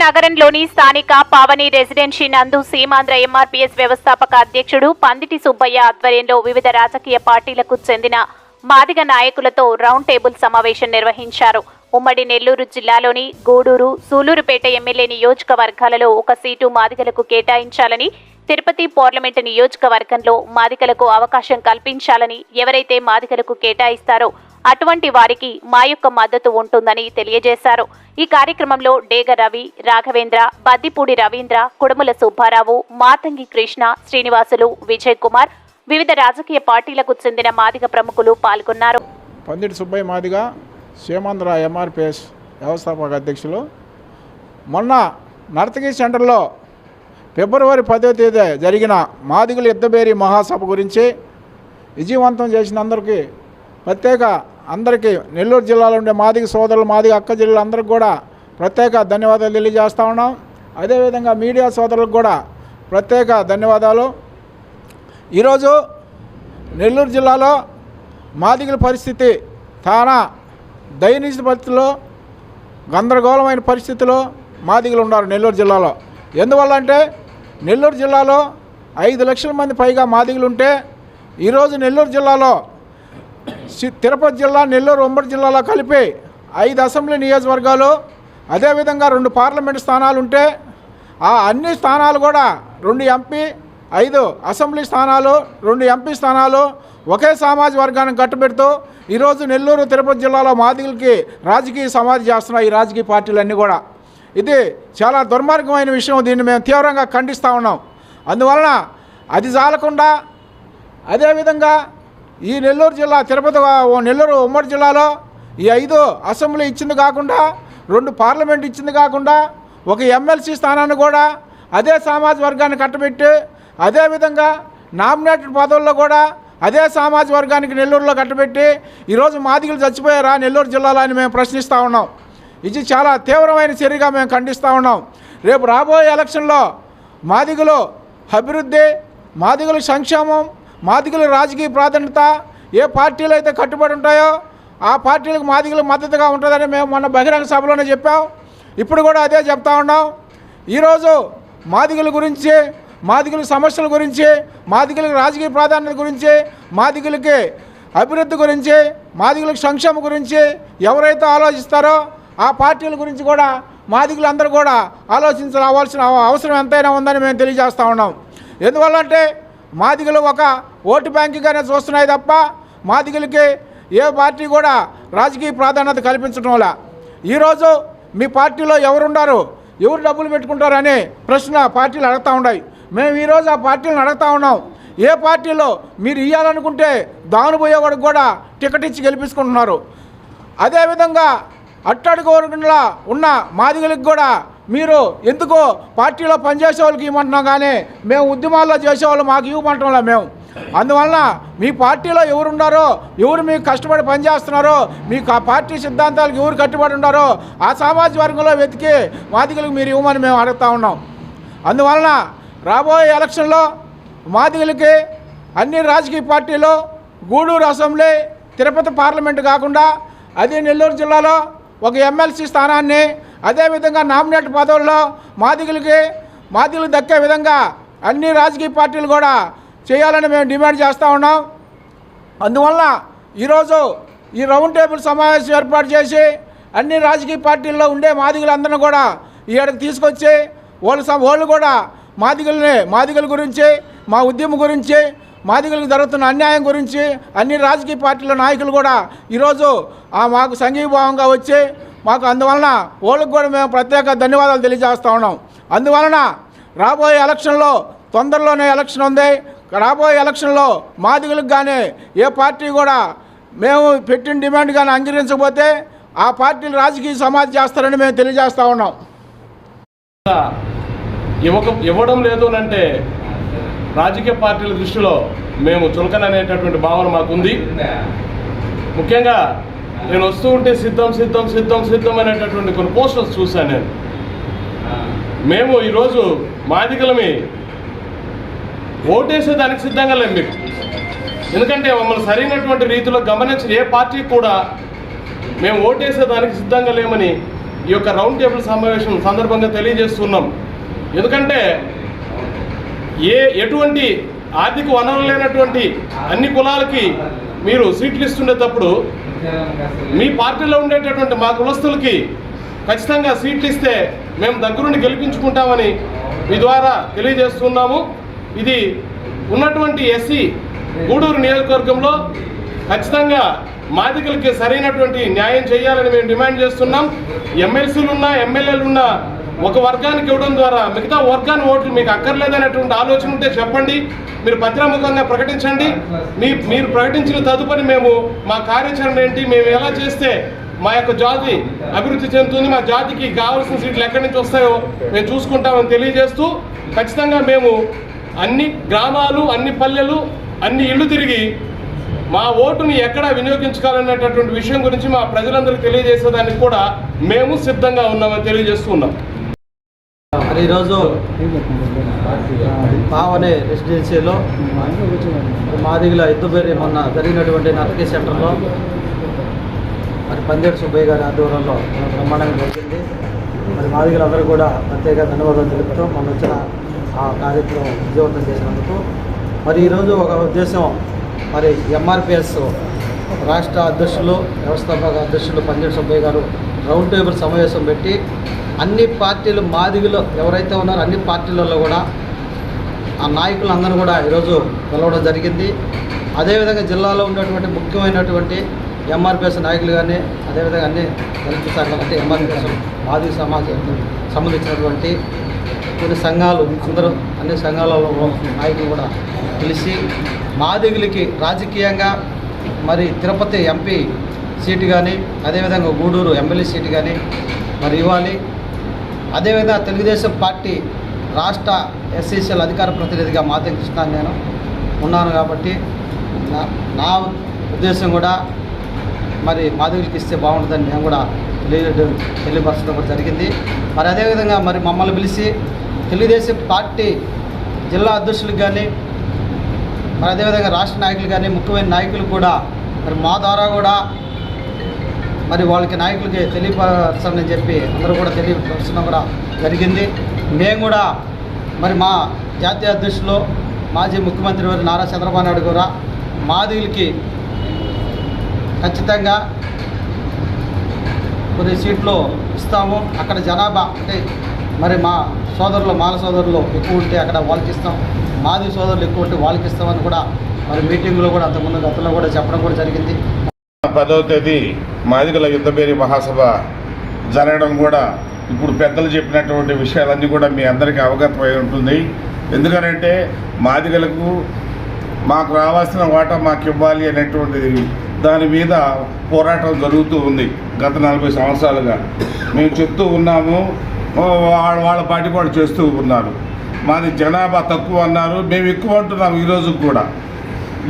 నగరంలోని స్థానిక పావని రెసిడెన్సీ నందు సీమాంధ్ర ఎంఆర్పీఎస్ వ్యవస్థాపక అధ్యక్షుడు పందిటి సుబ్బయ్య ఆధ్వర్యంలో వివిధ రాజకీయ పార్టీలకు చెందిన మాదిగ నాయకులతో రౌండ్ టేబుల్ సమావేశం నిర్వహించారు. ఉమ్మడి నెల్లూరు జిల్లాలోని గూడూరు సూలూరుపేట ఎమ్మెల్యే నియోజకవర్గాలలో ఒక సీటు మాదిగలకు కేటాయించాలని తిరుపతి పార్లమెంటు నియోజకవర్గంలో మాదిగలకు అవకాశం కల్పించాలని ఎవరైతే మాదిగలకు కేటాయిస్తారో అటువంటి వారికి మా యొక్క మద్దతు ఉంటుందని తెలియజేశారు. ఈ కార్యక్రమంలో డేగ రవి రాఘవేంద్ర బద్దిపూడి రవీంద్ర కుడుముల సుబ్బారావు మాతంగి కృష్ణ శ్రీనివాసులు విజయ్ కుమార్ వివిధ రాజకీయ పార్టీలకు చెందిన మాదిగ ప్రముఖులు పాల్గొన్నారు. పందిటి సుబ్బయ్య మాదిగ సీమాంధ్ర ఎంఆర్పిఎస్ వ్యవస్థాపక అధ్యక్షులు. మొన్న నర్తకి సెంటర్లో ఫిబ్రవరి పదో తేదీ జరిగిన మాదిగుల యుద్ధబేరి మహాసభ గురించి విజయవంతం చేసిన అందరికీ ప్రత్యేక అందరికీ నెల్లూరు జిల్లాలో ఉండే మాదిగ సోదరులు మాదిగ అక్క జిల్లాలు అందరికి కూడా ప్రత్యేక ధన్యవాదాలు తెలియజేస్తా ఉన్నాం. అదేవిధంగా మీడియా సోదరులకు కూడా ప్రత్యేక ధన్యవాదాలు. ఈరోజు నెల్లూరు జిల్లాలో మాదిగల పరిస్థితి చాలా దయనీయ పరిస్థితిలో గందరగోళమైన పరిస్థితిలో మాదిగలు ఉన్నారు నెల్లూరు జిల్లాలో. ఎందువల్ల అంటే నెల్లూరు జిల్లాలో ఐదు లక్షల మంది పైగా మాదిగలు ఉంటే ఈరోజు నెల్లూరు జిల్లాలో తిరుపతి జిల్లా నెల్లూరు ఉమ్మడి జిల్లాలో కలిపి ఐదు అసెంబ్లీ నియోజకవర్గాలు. అదేవిధంగా రెండు పార్లమెంట్ స్థానాలు ఉంటే ఆ అన్ని స్థానాలు కూడా రెండు ఎంపీ ఐదు అసెంబ్లీ స్థానాలు రెండు ఎంపీ స్థానాలు ఒకే సామాజిక వర్గానికి కట్టుబెడుతూ ఈరోజు నెల్లూరు తిరుపతి జిల్లాలో మాదిగులకి రాజకీయ సమాధి చేస్తున్నాయి ఈ రాజకీయ పార్టీలన్నీ కూడా. ఇది చాలా దుర్మార్గమైన విషయం. దీన్ని మేము తీవ్రంగా ఖండిస్తూ ఉన్నాం. అందువలన అది జాలకుండా అదేవిధంగా ఈ నెల్లూరు జిల్లా తిరుపతి ఓ నెల్లూరు ఉమ్మడి జిల్లాలో ఈ ఐదు అసెంబ్లీ ఇచ్చింది కాకుండా రెండు పార్లమెంట్ ఇచ్చింది కాకుండా ఒక ఎమ్మెల్సీ స్థానాన్ని కూడా అదే సామాజిక వర్గాన్ని కట్టబెట్టి అదేవిధంగా నామినేటెడ్ పదవుల్లో కూడా అదే సామాజిక వర్గానికి నెల్లూరులో కట్టబెట్టి ఈరోజు మాదిగలు చచ్చిపోయారా నెల్లూరు జిల్లాలో అని మేము ప్రశ్నిస్తూ ఉన్నాం. ఇది చాలా తీవ్రమైన చర్యగా మేము ఖండిస్తూ ఉన్నాం. రేపు రాబోయే ఎలక్షన్లో మాదిగలు అభివృద్ధి మాదిగల సంక్షేమం మాదిగల రాజకీయ ప్రాధాన్యత ఏ పార్టీలు అయితే కట్టుబడి ఉంటాయో ఆ పార్టీలకు మాదిగలు మద్దతుగా ఉంటుందని మేము మొన్న బహిరంగ సభలోనే చెప్పాం. ఇప్పుడు కూడా అదే చెప్తా ఉన్నాం. ఈరోజు మాదిగల గురించి మాదిగల సమస్యల గురించి మాదిగలకు రాజకీయ ప్రాధాన్యత గురించి మాదిగలకి అభివృద్ధి గురించి మాదిగలకు సంక్షేమం గురించి ఎవరైతే ఆలోచిస్తారో ఆ పార్టీల గురించి కూడా మాదిగలందరూ కూడా ఆలోచించవలసిన అవసరం ఎంతైనా ఉందని మేము తెలియజేస్తూ ఉన్నాం. ఎందువల్ల అంటే మాదిగలు ఒక ఓటు బ్యాంకుగానే చూస్తున్నాయి తప్ప మాదిగలకి ఏ పార్టీ కూడా రాజకీయ ప్రాధాన్యత కల్పించడం వల్ల. ఈరోజు మీ పార్టీలో ఎవరున్నారు ఎవరు డబ్బులు పెట్టుకుంటారనే ప్రశ్న పార్టీలు అడుగుతూ ఉన్నాయి. మేము ఈరోజు ఆ పార్టీలను అడుగుతూ ఉన్నాం. ఏ పార్టీలో మీరు ఇవ్వాలనుకుంటే దానిపోయేవాడికి కూడా టికెట్ ఇచ్చి గెలిపించుకుంటున్నారు. అదేవిధంగా అట్టడుగు వర్గంలో ఉన్న మాదిగలకు కూడా మీరు ఎందుకో పార్టీలో పనిచేసే వాళ్ళకి ఇవ్వమంటున్నాం కానీ మేము ఉద్యమాల్లో చేసేవాళ్ళు మాకు ఇవ్వమంటున్నాం మేము. అందువలన మీ పార్టీలో ఎవరు ఉన్నారో ఎవరు మీకు కష్టపడి పనిచేస్తున్నారో మీకు ఆ పార్టీ సిద్ధాంతాలకు ఎవరు కట్టుబడి ఉన్నారో ఆ సామాజిక వర్గంలో వెతికి మాదిగలకు మీరు ఇవ్వమని మేము అడుగుతా ఉన్నాం. అందువలన రాబోయే ఎలక్షన్లో మాదిగలకి అన్ని రాజకీయ పార్టీలు గూడూరు అసెంబ్లీ తిరుపతి పార్లమెంటు కాకుండా అదే నెల్లూరు జిల్లాలో ఒక ఎమ్మెల్సీ స్థానాన్ని అదేవిధంగా నామినేట్ పదవుల్లో మాదిగులకి మాదిగులు దక్కే విధంగా అన్ని రాజకీయ పార్టీలు కూడా చేయాలని మేము డిమాండ్ చేస్తూ ఉన్నాం. అందువల్ల ఈరోజు ఈ రౌండ్ టేబుల్ సమావేశం ఏర్పాటు చేసి అన్ని రాజకీయ పార్టీల్లో ఉండే మాదిగులందరినీ కూడా ఈడకి తీసుకొచ్చి వాళ్ళు స- వాళ్ళు కూడా మాదిగుల్ని మాదిగుల గురించి మా ఉద్యమం గురించి మాదిగలకు జరుగుతున్న అన్యాయం గురించి అన్ని రాజకీయ పార్టీల నాయకులు కూడా ఈరోజు మాకు సంఘీభావంగా వచ్చి మాకు అందువలన ఓళ్ళకు కూడా మేము ప్రత్యేక ధన్యవాదాలు తెలియజేస్తూ ఉన్నాం. అందువలన రాబోయే ఎలక్షన్లో తొందరలోనే ఎలక్షన్ ఉంది. రాబోయే ఎలక్షన్లో మాదిగలకు కానీ ఏ పార్టీ కూడా మేము పెట్టిన డిమాండ్ కానీ అంగీకరించకపోతే ఆ పార్టీలు రాజకీయ సమాధి చేస్తారని మేము తెలియజేస్తూ ఉన్నాం. ఇవ్వక ఇవ్వడం లేదు అంటే రాజకీయ పార్టీల దృష్టిలో మేము చులకన అనేటటువంటి భావన మాకుంది. ముఖ్యంగా నేను వస్తూ ఉంటే సిద్ధం సిద్ధం సిద్ధం సిద్ధం అనేటటువంటి కొన్ని పోస్టర్స్ చూశాను నేను. మేము ఈరోజు మాదిగలమి ఓటేసేదానికి సిద్ధంగా లేము మీకు ఎందుకంటే మమ్మల్ని సరైనటువంటి రీతిలో గమనించిన ఏ పార్టీ కూడా మేము ఓటేసేదానికి సిద్ధంగా లేమని ఈ యొక్క రౌండ్ టేబుల్ సమావేశం సందర్భంగా తెలియజేస్తున్నాం. ఎందుకంటే ఏ ఎటువంటి ఆర్థిక వనరులు లేనటువంటి అన్ని కులాలకి మీరు సీట్లు ఇస్తుండేటప్పుడు మీ పార్టీలో ఉండేటటువంటి మా కులస్తులకి ఖచ్చితంగా సీట్లు ఇస్తే మేము దగ్గరుండి గెలిపించుకుంటామని మీ ద్వారా తెలియజేస్తున్నాము. ఇది ఉన్నటువంటి ఎస్సీ గూడూరు నియోజకవర్గంలో ఖచ్చితంగా మాదికలకి సరైనటువంటి న్యాయం చేయాలని మేము డిమాండ్ చేస్తున్నాం. ఎమ్మెల్సీలు ఉన్నా ఎమ్మెల్యేలు ఉన్నా ఒక వర్గానికి ఇవ్వడం ద్వారా మిగతా వర్గాన్ని ఓట్లు మీకు అక్కర్లేదనేటువంటి ఆలోచన ఉంటే చెప్పండి. మీరు పత్రముఖంగా ప్రకటించండి. మీ మీరు ప్రకటించిన తదుపరి మేము మా కార్యాచరణ ఏంటి మేము ఎలా చేస్తే మా యొక్క జాతి అభివృద్ధి చెందుతుంది మా జాతికి కావాల్సిన సీట్లు ఎక్కడి నుంచి వస్తాయో మేము చూసుకుంటామని తెలియజేస్తూ ఖచ్చితంగా మేము అన్ని గ్రామాలు అన్ని పల్లెలు అన్ని ఇళ్ళు తిరిగి మా ఓటుని ఎక్కడ వినియోగించుకోవాలనేటటువంటి విషయం గురించి మా ప్రజలందరికీ తెలియజేసేదానికి కూడా మేము సిద్ధంగా ఉన్నామని తెలియజేస్తూ ఉన్నాం. మరి ఈరోజు పావనే రెసిడెన్సీలో మాదిగల ఎద్దుబేరి మొన్న జరిగినటువంటి నరకే సెంటర్లో మరి పందేడు సుబ్బయ్య గారి ఆధ్వర్యంలో బ్రహ్మాండంగా జరిగింది. మరి మాదిగలందరూ కూడా ప్రత్యేక ధన్యవాదాలు తెలుపుతూ మొన్న వచ్చిన ఆ కార్యక్రమం విజయవంతం చేసినందుకు. మరి ఈరోజు ఒక ఉద్దేశం మరి ఎంఆర్పిఎస్ రాష్ట్ర అధ్యక్షులు వ్యవస్థాపక అధ్యక్షులు పందేడు సుబ్బయ్య గారు రౌండ్ టేబుల్ సమావేశం పెట్టి అన్ని పార్టీలు మాదిగలు ఎవరైతే ఉన్నారో అన్ని పార్టీలలో కూడా ఆ నాయకులందరూ కూడా ఈరోజు కలవడం జరిగింది. అదేవిధంగా జిల్లాలో ఉన్నటువంటి ముఖ్యమైనటువంటి ఎంఆర్పిఎస్ నాయకులు కానీ అదేవిధంగా అన్ని దళిత సంఘాలు అంటే ఎంఆర్పిఎస్ మాదిగ సమాజానికి సంబంధించినటువంటి కొన్ని సంఘాలు అందరూ అన్ని సంఘాలలో నాయకులు కూడా పిలిచి మాదిగులకి రాజకీయంగా మరి తిరుపతి ఎంపీ సీటు కానీ అదేవిధంగా గూడూరు ఎమ్మెల్యే సీటు కానీ మరి ఇవ్వాలి. అదేవిధంగా తెలుగుదేశం పార్టీ రాష్ట్ర ఎస్సీసీఎల్ అధికార ప్రతినిధిగా మాధవ కృష్ణ నేను ఉన్నాను కాబట్టి నా నా ఉద్దేశం కూడా మరి మాధవులకి ఇస్తే బాగుంటుందని నేను కూడా తెలియ తెలియపరచడం కూడా జరిగింది. మరి అదేవిధంగా మరి మమ్మల్ని పిలిచి తెలుగుదేశం పార్టీ జిల్లా అధ్యక్షులకు కానీ మరి అదేవిధంగా రాష్ట్ర నాయకులు కానీ ముఖ్యమైన నాయకులు కూడా మరి మా ద్వారా కూడా మరి వాళ్ళకి నాయకులకి తెలియపరచాలని చెప్పి అందరూ కూడా తెలియపరచడం కూడా జరిగింది. మేము కూడా మరి మా జాతీయ అధ్యక్షులు మాజీ ముఖ్యమంత్రి వారి నారా చంద్రబాబు నాయుడు కూడా మాదిలకి ఖచ్చితంగా కొన్ని సీట్లు ఇస్తాము. అక్కడ జనాభా అంటే మరి మా సోదరులు మాల సోదరులు ఎక్కువ ఉంటే అక్కడ వాళ్ళకి ఇస్తాం. మాది సోదరులు ఎక్కువ ఉంటే వాళ్ళకి ఇస్తామని కూడా మరి మీటింగ్లో కూడా అంతకుముందు గతంలో కూడా చెప్పడం కూడా జరిగింది. పదవ తేదీ మాదిగల యుద్ధపేరి మహాసభ జరగడం కూడా ఇప్పుడు పెద్దలు చెప్పినటువంటి విషయాలన్నీ కూడా మీ అందరికీ అవగతమై ఉంటుంది. ఎందుకనంటే మాదిగలకు మాకు రావాల్సిన వాటా మాకు ఇవ్వాలి అనేటువంటిది దాని మీద పోరాటం జరుగుతూ ఉంది గత నలభై సంవత్సరాలుగా. మేము చెప్తూ ఉన్నాము వాళ్ళ వాళ్ళ పాటి వాళ్ళు చేస్తూ ఉన్నారు. మాది జనాభా తక్కువ అన్నారు మేము ఎక్కువ అంటున్నాము ఈరోజు కూడా.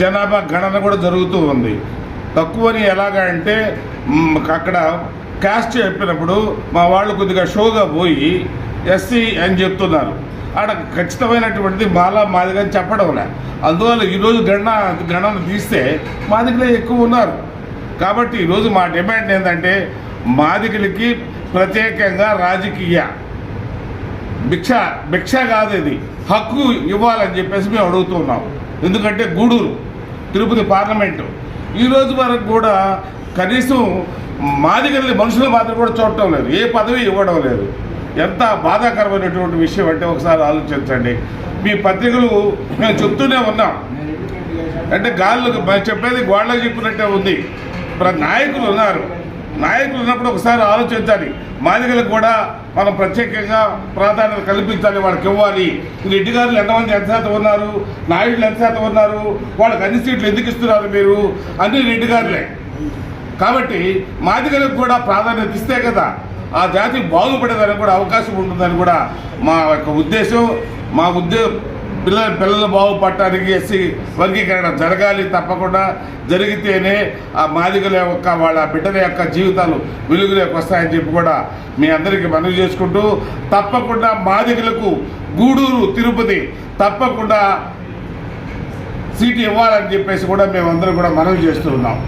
జనాభా గణన కూడా జరుగుతూ ఉంది. తక్కువని ఎలాగా అంటే అక్కడ క్యాస్ట్ చెప్పినప్పుడు మా వాళ్ళు కొద్దిగా షోగా పోయి ఎస్సీ అని చెప్తున్నారు. ఆడ ఖచ్చితమైనటువంటిది మాలా మాదిగా అని చెప్పడంలే అందువల్ల ఈరోజు గణన గణన తీస్తే మాదిగలే ఎక్కువ ఉన్నారు. కాబట్టి ఈరోజు మా డిమాండ్ ఏంటంటే మాదిగలకి ప్రత్యేకంగా రాజకీయ భిక్ష భిక్ష కాదు ఇది. హక్కు ఇవ్వాలని చెప్పేసి మేము అడుగుతున్నాం. ఎందుకంటే గూడూరు తిరుపతి పార్లమెంటు. ఈరోజు వరకు కూడా కనీసం మాదిగల్ని మనుషులు మాత్రం కూడా చూడటం లేదు. ఏ పదవి ఇవ్వడం లేదు. ఎంత బాధాకరమైనటువంటి విషయం అంటే ఒకసారి ఆలోచించండి. మీ పత్రికలు మేము చెప్తూనే ఉన్నాం. అంటే గాళ్ళు చెప్పేది గోడలకు చెప్పినట్టే ఉంది. ఇప్పుడు నాయకులు ఉన్నారు. నాయకులు ఉన్నప్పుడు ఒకసారి ఆలోచించాలి. మాదిగలకు కూడా మనం ప్రత్యేకంగా ప్రాధాన్యత కల్పించాలి. వాళ్ళకి ఇవ్వాలి. రెడ్డి గారులు ఎంతమంది ఎంత శాతం ఉన్నారు? నాయుడులు ఎంత శాతం ఉన్నారు? వాళ్ళకి అన్ని సీట్లు ఎందుకు ఇస్తున్నారు మీరు? అన్ని రెడ్డి గారులే. కాబట్టి మాదిగలకు కూడా ప్రాధాన్యత ఇస్తే కదా ఆ జాతి బాగుపడేదానికి కూడా అవకాశం ఉంటుందని కూడా మా యొక్క ఉద్దేశం. మా ఉద్దే పిల్లల పిల్లలు బాగుపడటానికి చేసి వర్గీకరణ జరగాలి తప్పకుండా. జరిగితేనే ఆ మాదిగల యొక్క వాళ్ళ బిడ్డల యొక్క జీవితాలు వెలుగులోకి వస్తాయని చెప్పి కూడా మీ అందరికీ మనవి చేసుకుంటూ తప్పకుండా మాదిగలకు గూడూరు తిరుపతి తప్పకుండా సీటు ఇవ్వాలని చెప్పేసి కూడా మేమందరం కూడా మనవి చేస్తూ ఉన్నాం.